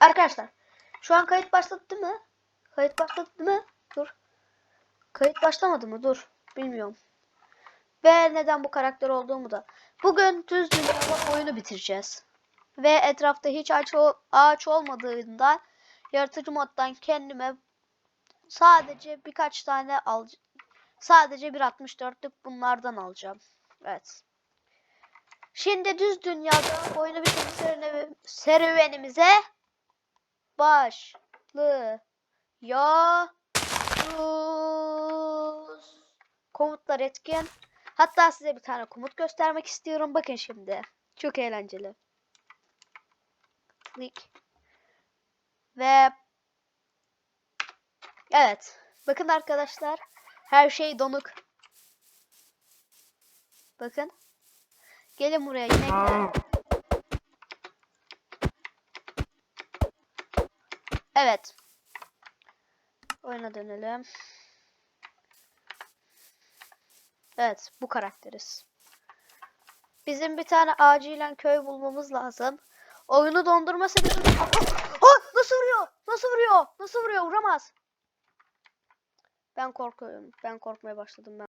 Arkadaşlar şu an kayıt başladı mı? Kayıt başladı mı? Dur. Kayıt başlamadı mı? Dur. Bilmiyorum. Ve neden bu karakter olduğumu da. Bugün düz dünyada oyunu bitireceğiz. Ve etrafta hiç ağaç, ağaç olmadığında yaratıcı moddan kendime sadece birkaç tane al sadece 1.64'lük bunlardan alacağım. Evet. Şimdi düz dünyada oyunu bitirme serüve- serüvenimize başlıyoruz. Komutlar etkin. Hatta size bir tane komut göstermek istiyorum. Bakın şimdi. Çok eğlenceli. Click. Ve Evet. Bakın arkadaşlar. Her şey donuk. Bakın. Gelin buraya inekler. Evet. Oyuna dönelim. Evet, bu karakteriz. Bizim bir tane acilen köy bulmamız lazım. Oyunu dondurma sebebi... Nasıl vuruyor? Nasıl vuruyor? Nasıl vuruyor? Vuramaz. Ben korkuyorum. Ben korkmaya başladım ben.